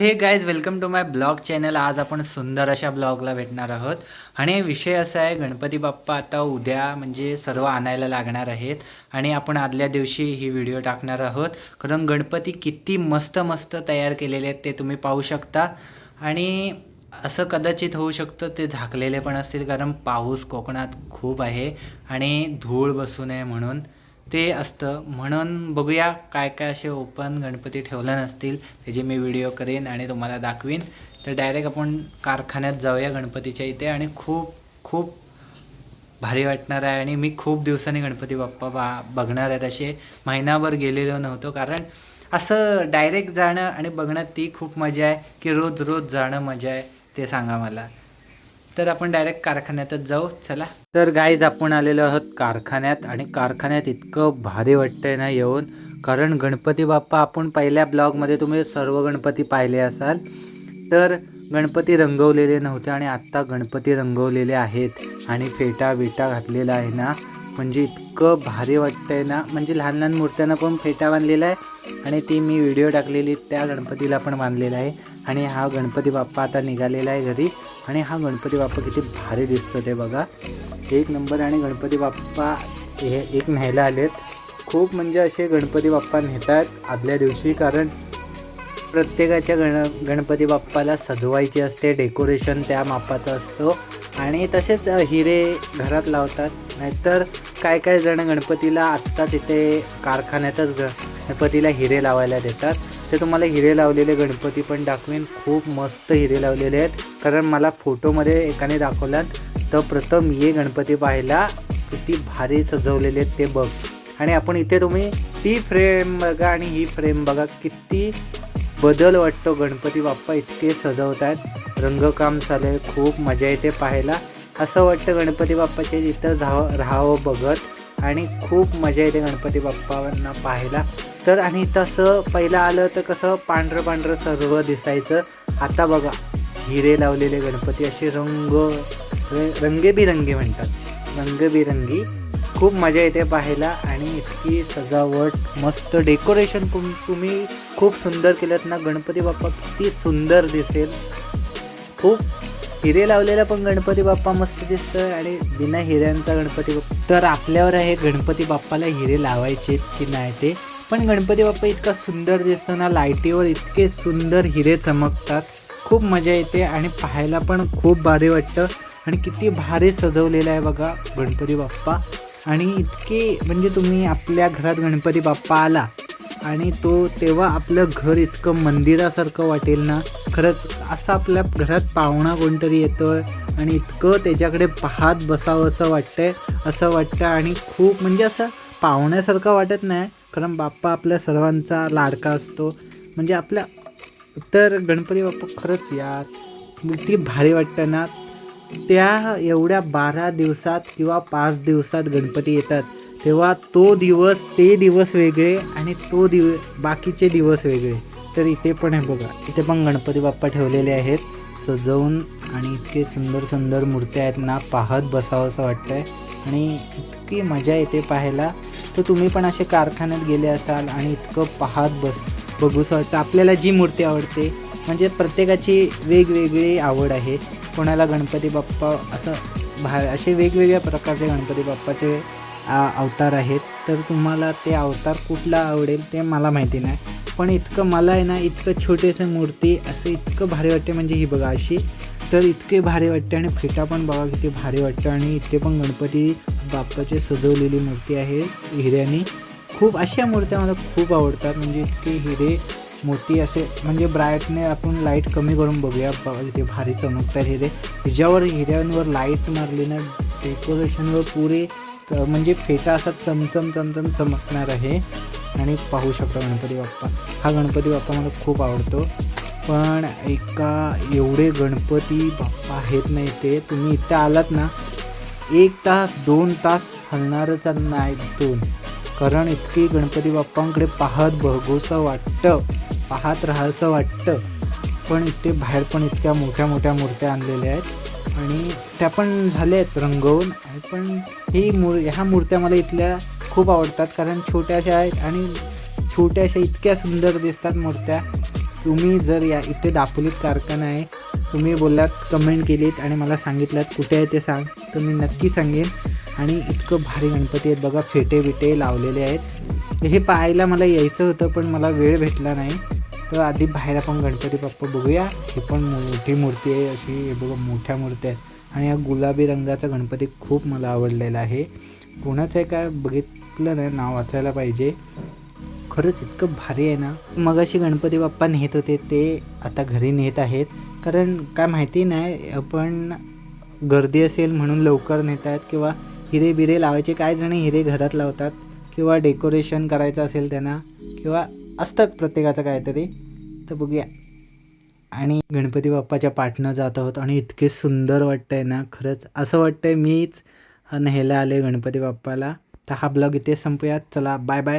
Hey guys welcome to my blog channel आज आपण सुंदर अशा ब्लॉगला भेटणार आहोत. आणि विषय असा आहे गणपती बाप्पा आता उद्या म्हणजे सर्व आणायला लागणार आहेत. आणि आपण आदल्या दिवशी ही व्हिडिओ टाकणार आहोत. कारण गणपती किती मस्त मस्त तयार केलेले आहेत ते तुम्ही पाहू शकता. आणि असं कदाचित होऊ शकतं ते झाकलेले पण असतील कारण पाऊस कोकणात खूप आहे. आणि धूळ बसू नये म्हणून. ते असतं. म्हणून बघूया काय काय असे ओपन गणपती ठेवले नसतील त्याचे मी व्हिडिओ करेन आणि तुम्हाला दाखवीन. तर डायरेक्ट आपण कारखान्यात जाऊया गणपतीच्या इथे आणि खूप खूप भारी वाटणार आहे. आणि मी खूप दिवसांनी गणपती बाप्पा बा बघणार आहेत असे. महिनाभर गेलेलो नव्हतो कारण असं डायरेक्ट जाणं आणि बघणं ती खूप मजा आहे की रोज रोज जाणं मजा आहे ते सांगा मला. तर आपण डायरेक्ट कारखान्यातच जाऊ. चला. तर गाईज आपण आलेलो आहोत कारखान्यात आणि कारखान्यात इतकं भारी वाटतंय ना येऊन. कारण गणपती बाप्पा आपण पहिल्या ब्लॉगमध्ये तुम्ही सर्व गणपती पाहिले असाल. तर गणपती रंगवलेले नव्हते आणि आत्ता गणपती रंगवलेले आहेत आणि फेटा बिटा घातलेला आहे ना. म्हणजे इतकं भारी वाटतंय ना. म्हणजे लहान लहान मूर्त्यांना पण फेटा बांधलेला आहे आणि ती मी व्हिडिओ टाकलेली त्या गणपतीला पण बांधलेला आहे. आणि हा गणपती बाप्पा आता निघालेला आहे घरी. आणि हा गणपती बाप्पा किती भारी दिसतो ते बघा. एक नंबर आणि गणपती बाप्पा हे एक न्यायला आलेत. खूप म्हणजे असे गणपती बाप्पा नेतात आदल्या दिवशी कारण प्रत्येकाच्या गण गणपती बाप्पाला सजवायची असते डेकोरेशन त्या मापाचं असतो आणि तसेच हिरे घरात लावतात. नाहीतर काय काय जण गणपतीला आत्ताच इथे कारखान्यातच ग गणपतीला हिरे लावायला देतात. ते तुम्हाला हिरे लावलेले गणपती पण दाखवेन. खूप मस्त हिरे लावलेले आहेत. कारण मला फोटोमध्ये एकाने दाखवलात तर प्रथम ये गणपती पाहायला किती भारी सजवलेले आहेत ते बघ. आणि आपण इथे तुम्ही ती फ्रेम बघा आणि ही फ्रेम बघा किती बदल वाटतो गणपती बाप्पा इतके सजवत आहेत रंगकाम चालू आहे खूप मजा येते पाहायला. असं वाटतं गणपती बाप्पाचे इथं राहावं राहावं बघत. आणि खूप मजा येते गणपती बाप्पांना पाहायला. तर आणि तसं पहिलं आलं तर कसं पांढरं पांढरं सर्व दिसायचं. आता बघा हिरे लावलेले गणपती असे रंग रंगेबिरंगी म्हणतात. रंगबिरंगी. खूप मजा येते पाहायला आणि इतकी सजावट मस्त डेकोरेशन तुम तुम्ही खूप सुंदर केलं ना. गणपती बाप्पा किती सुंदर दिसेल. खूप हिरे लावलेला पण गणपती बाप्पा मस्त दिसतोय आणि बिना हिऱ्यांचा गणपती बाप्पा. तर आपल्यावर आहे गणपती बाप्पाला हिरे लावायचे की नाही ते पण गणपती बाप्पा इतका सुंदर दिसतो ना लाईटीवर इतके सुंदर हिरे चमकतात. खूप मजा येते आणि पाहायला पण खूप भारी वाटतं. आणि किती भारी सजवलेलं आहे बघा गणपती बाप्पा. आणि इतके म्हणजे तुम्ही आपल्या घरात गणपती बाप्पा आला आणि तो तेव्हा आपलं घर इतकं मंदिरासारखं वाटेल ना. खरंच असं आपल्या घरात पाहुणा कोणतरी येतोय आणि इतकं त्याच्याकडे पाहत बसावं असं वाटतंय असं वाटतं आणि खूप म्हणजे असं पाहुण्यासारखं वाटत नाही. कारण बाप्पा आपल्या सर्वांचा लाडका असतो. म्हणजे आपल्या तर गणपती बाप्पा खरंच यार किती भारी वाटतं ना. त्या एवढ्या बारा दिवसात किंवा पाच दिवसात गणपती येतात. तेव्हा तो दिवस ते दिवस वेगळे आणि तो दिव बाकीचे दिवस वेगळे. तर इथे पण आहे बघा इथे पण गणपती बाप्पा ठेवलेले आहेत. सजवून आणि इतके सुंदर सुंदर मूर्त्या आहेत ना पाहत बसावं असं वाटतंय. आणि इतकी मजा येते पाहायला. तर तुम्ही पण असे कारखान्यात गेले असाल आणि इतकं पाहत बस बघूसं वाटतं आपल्याला जी मूर्ती आवडते म्हणजे प्रत्येकाची वेगवेगळी आवड आहे. कोणाला गणपती बाप्पा असं भा असे वेगवेगळ्या प्रकारचे गणपती बाप्पाचे अवतार आहेत. तर तुम्हाला ते अवतार कुठला आवडेल ते मला माहिती नाही. पण इतकं मला आहे ना इतकं छोटेसं मूर्ती असं इतकं भारी वाटते म्हणजे ही बघा अशी तर इतके भारी वाटते आणि फेटा पण बघा किती भारी वाटतं. आणि इथे पण गणपती बाप्पाची सजवलेली मूर्ती आहे हिऱ्यानी. खूप अशा मूर्त्या मला खूप आवडतात. म्हणजे इतके हिरे मोठी असे म्हणजे ब्राईटने आपण लाइट कमी करून बघूया बाबा इथे भारी चमकतात हिरे. हिच्यावर हिऱ्यांवर लाइट मारली ना डेकोरेशनवर पुरे म्हणजे फेटा असा चमचम चमचम चमकणार आहे. आणि पाहू शकता गणपती बाप्पा. हा गणपती बाप्पा मला खूप आवडतो. पण एका एवढे गणपती बाप्पा आहेत नाही ते तुम्ही इथं आलात ना एक तास दोन तास हलणारच नाही दोन कारण इतकी गणपती बाप्पांकडे पाहत बघूसं वाटतं पाहत राहावंसं वाटतं. पण इथे बाहेर पण इतक्या मोठ्या मोठ्या मूर्त्या आणलेल्या आहेत. आणि त्या पण झाल्या आहेत रंगवून. पण ही मूर ह्या मूर्त्या मला इथल्या खूप आवडतात. कारण छोट्याशा आहेत आणि छोट्याशा इतक्या सुंदर दिसतात मूर्त्या. तुम्ही जर या इथे दापोलीत कारखाना आहे तुम्ही बोललात कमेंट केलीत आणि मला सांगितलात कुठे आहे ते सांग तर मी नक्की सांगेन. आणि इतकं भारी गणपती आहेत बघा फेटे बिटे लावलेले आहेत. हे पाहायला मला यायचं होतं पण मला वेळ भेटला नाही. तर आधी बाहेर आपण गणपती बाप्पा बघूया. ही पण मोठी मूर्ती आहे अशी हे बघा मोठ्या मूर्त्या आहेत. आणि हा गुलाबी रंगाचा गणपती खूप मला आवडलेला आहे. कोणाचं आहे काय बघितलं नाही नाव वाचायला पाहिजे. खरंच इतकं भारी आहे ना. मग अशी गणपती बाप्पा नेत होते ते आता घरी नेत आहेत. कारण काय माहिती नाही पण गर्दी असेल म्हणून लवकर नेत आहेत किंवा हिरे बिरे लावायचे काय जण हिरे घरात लावतात किंवा डेकोरेशन करायचं असेल त्यांना किंवा असतात प्रत्येकाचं काहीतरी. तर बघूया. आणि गणपती बाप्पाच्या पाठनं जात आहोत आणि इतके सुंदर वाटतंय ना खरंच असं वाटतंय मीच न्यायला आले गणपती बाप्पाला. तर हा ब्लॉग इथे संपूयात. चला बाय बाय.